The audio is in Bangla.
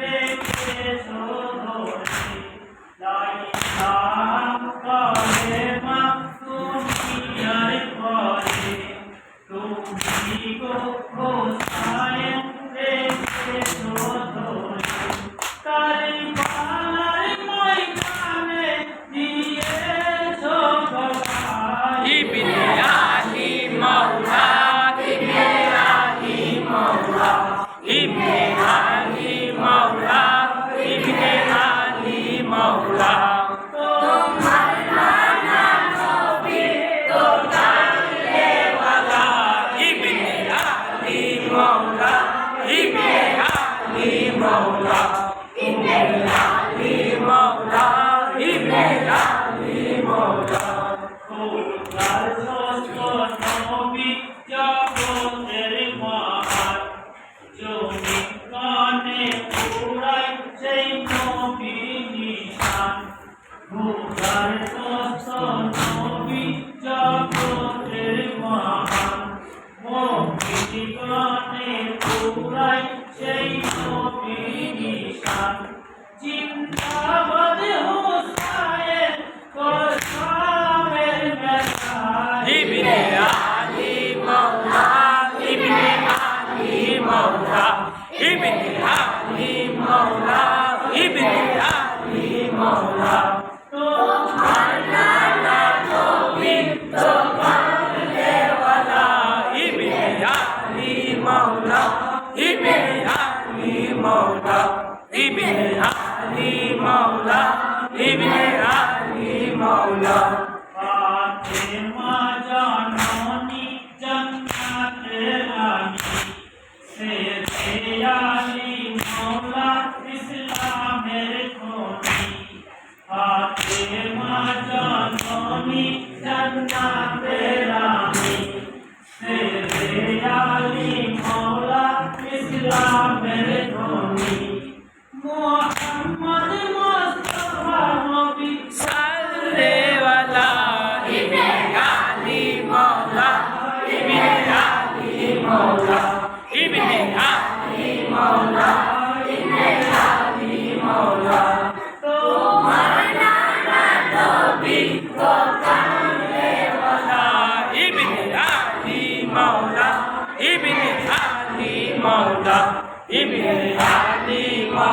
¡Ven, beso! সেই নবীর নিশান জিন্দাবাদ মৌলা, ইবনে আলী মৌলা, ইবনে আলী মৌলা। ফাতেমা জাননী জান্নাতে রানী, সে আলী মৌলা ইসলামের খনি ফাতেমা জাননী জান্নাতে ইবনিহা মাওলা ইবনিহা মাওলা তোমার নানা নবী কোকালে ওয়ালা ইবনিহা মাওলা ইবনিহা মাওলা ইবনিহা মাওলা